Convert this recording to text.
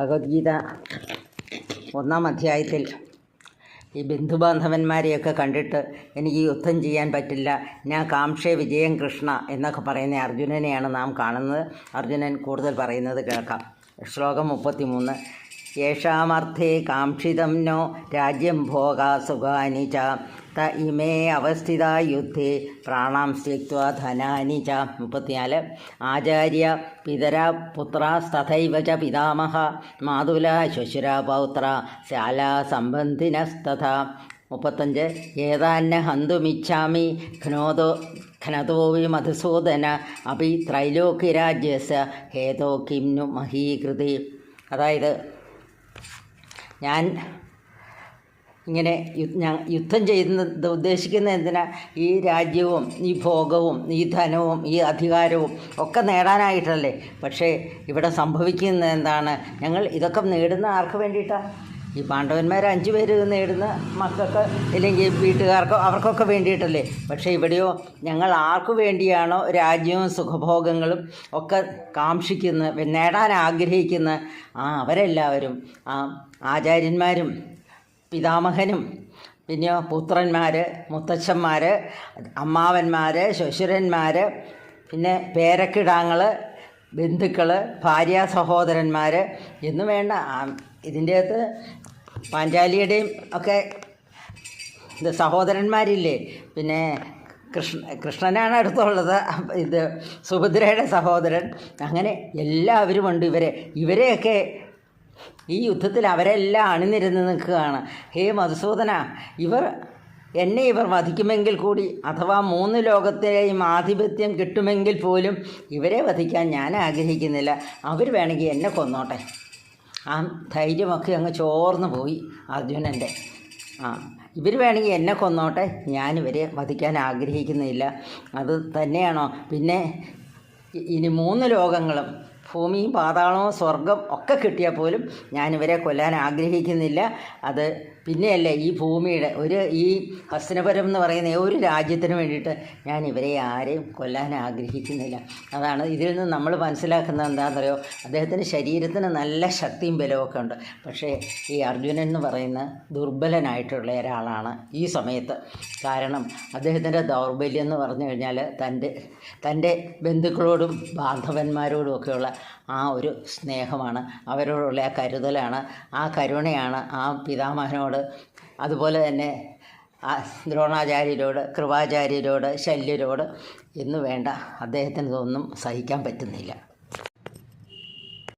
ഭഗവത്ഗീത ഒന്നാം അധ്യായത്തിൽ ഈ ബന്ധുബാന്ധവന്മാരെയൊക്കെ കണ്ടിട്ട് എനിക്ക് യുദ്ധം ചെയ്യാൻ പറ്റില്ല ഞാൻ കാംക്ഷേ വിജയം കൃഷ്ണ എന്നൊക്കെ പറയുന്ന അർജുനനെയാണ് നാം കാണുന്നത്. അർജുനൻ കൂടുതൽ പറയുന്നത് കേൾക്കാം. ശ്ലോകം മുപ്പത്തി മൂന്ന് യേഷാമർത്ഥേ കാംക്ഷിതം നോ രാജ്യം ഭോഗാസുഖാനി ച ത ഇമേ അവസ്ഥിത യുദ്ധേ പ്രാണാം സ്ത്യക്വ ധനാനി ച മുപ്പത്തിനാല്. ആചാര്യ പിതര പുത്രാസ്തഥൈവ ച പിതാമഹ. മാതുല ശ്വശുര പൗത്ര ശാല സംബന്ധിനസ്തഥ. മുപ്പത്തഞ്ച്. ഏതാന്ന ഹന്തുമിച്ഛാമി ഘ്നോദോ ഘനതോവി മധുസൂദന അപി ത്രൈലോക്യരാജ്യസ് ഹേതോ കിംനു മഹീകൃതി. അതായത് ഞാൻ ഇങ്ങനെ യുദ്ധം ചെയ്യുന്നത് ഉദ്ദേശിക്കുന്നത് എന്തിനാ? ഈ രാജ്യവും ഈ ഭോഗവും ഈ ധനവും ഈ അധികാരവും ഒക്കെ നേടാനായിട്ടല്ലേ? പക്ഷേ ഇവിടെ സംഭവിക്കുന്നത് എന്താണ്? ഞങ്ങൾ ഇതൊക്കെ നേടുന്ന ആർക്ക് വേണ്ടിയിട്ടാണ് ഈ പാണ്ഡവന്മാർ അഞ്ചു പേര് നേടുന്ന മക്കൾക്ക് ഇല്ലെങ്കിൽ വീട്ടുകാർക്കോ അവർക്കൊക്കെ വേണ്ടിയിട്ടല്ലേ? പക്ഷേ ഇവിടെയോ ഞങ്ങൾ ആർക്കു വേണ്ടിയാണോ രാജ്യവും സുഖഭോഗങ്ങളും ഒക്കെ കാക്ഷിക്കുന്ന നേടാൻ ആഗ്രഹിക്കുന്ന ആ അവരെല്ലാവരും ആ ആചാര്യന്മാരും പിതാമഹനും പിന്നെ പുത്രന്മാർ മുത്തച്ഛന്മാർ അമ്മാവന്മാർ ശ്വശുരന്മാർ പിന്നെ പേരക്കിടാങ്ങൾ ബന്ധുക്കൾ ഭാര്യ സഹോദരന്മാർ എന്നും വേണ്ട. ഇതിന്റെ അകത്ത് പാഞ്ചാലിയുടെയും ഒക്കെ ഇത് സഹോദരന്മാരില്ലേ? പിന്നെ കൃഷ്ണ കൃഷ്ണനാണ് അടുത്തുള്ളത്. ഇത് സുഭദ്രയുടെ സഹോദരൻ. അങ്ങനെ എല്ലാവരും ഉണ്ട് ഇവരെ. ഇവരെയൊക്കെ ഈ യുദ്ധത്തിൽ അവരെല്ലാം അണിനിരന്ന് നിൽക്കുകയാണ്. ഹേ മധുസൂദന ഇവർ എന്നെ ഇവർ വധിക്കുമെങ്കിൽ കൂടി അഥവാ മൂന്ന് ലോകത്തെയും ആധിപത്യം കിട്ടുമെങ്കിൽ പോലും ഇവരെ വധിക്കാൻ ഞാൻ ആഗ്രഹിക്കുന്നില്ല. അവർ വേണമെങ്കിൽ എന്നെ കൊന്നോട്ടെ. ആ ധൈര്യമൊക്കെ അങ്ങ് ചോർന്നു പോയി അർജുനന്റെ. ആ ഇവർ വേണമെങ്കിൽ എന്നെ കൊന്നോട്ടെ. ഞാനിവരെ വധിക്കാൻ ആഗ്രഹിക്കുന്നില്ല. അത് തന്നെയാണോ? പിന്നെ ഇനി മൂന്ന് ലോകങ്ങളും ഭൂമിയും പാതാളവും സ്വർഗം ഒക്കെ കിട്ടിയാൽ പോലും ഞാനിവരെ കൊല്ലാൻ ആഗ്രഹിക്കുന്നില്ല. അത് പിന്നെയല്ലേ ഈ ഭൂമിയുടെ ഒരു ഈ ഹസ്തനപുരം എന്ന് പറയുന്ന ഒരു രാജ്യത്തിന് വേണ്ടിയിട്ട് ഞാൻ ഇവരെ ആരെയും കൊല്ലാൻ ആഗ്രഹിക്കുന്നില്ല. അതാണ് ഇതിൽ നിന്ന് നമ്മൾ മനസ്സിലാക്കുന്നത് എന്താണെന്ന് എന്താണെന്നറിയോ? അദ്ദേഹത്തിന്റെ ശരീരത്തിന് നല്ല ശക്തിയും ബലമൊക്കെ ഉണ്ട്. പക്ഷേ ഈ അർജുനൻ എന്ന് പറയുന്ന ദുർബലനായിട്ടുള്ള ഒരാളാണ് ഈ സമയത്ത്. കാരണം അദ്ദേഹത്തിന്റെ ദൗർബല്യം എന്ന് പറഞ്ഞു കഴിഞ്ഞാൽ തന്റെ തന്റെ ബന്ധുക്കളോടും ബാന്ധവന്മാരോടും ഒക്കെയുള്ള ആ ഒരു സ്നേഹമാണ് അവരോടുള്ള ആ കരുതലാണ് ആ കരുണയാണ് ആ പിതാമഹനോട്. അതുപോലെ തന്നെ ദ്രോണാചാര്യരോട് കൃപാചാര്യരോട് ശല്യരോട് എന്ന് വേണ്ട അദ്ദേഹത്തിന് ഇതൊന്നും സഹിക്കാൻ പറ്റുന്നില്ല.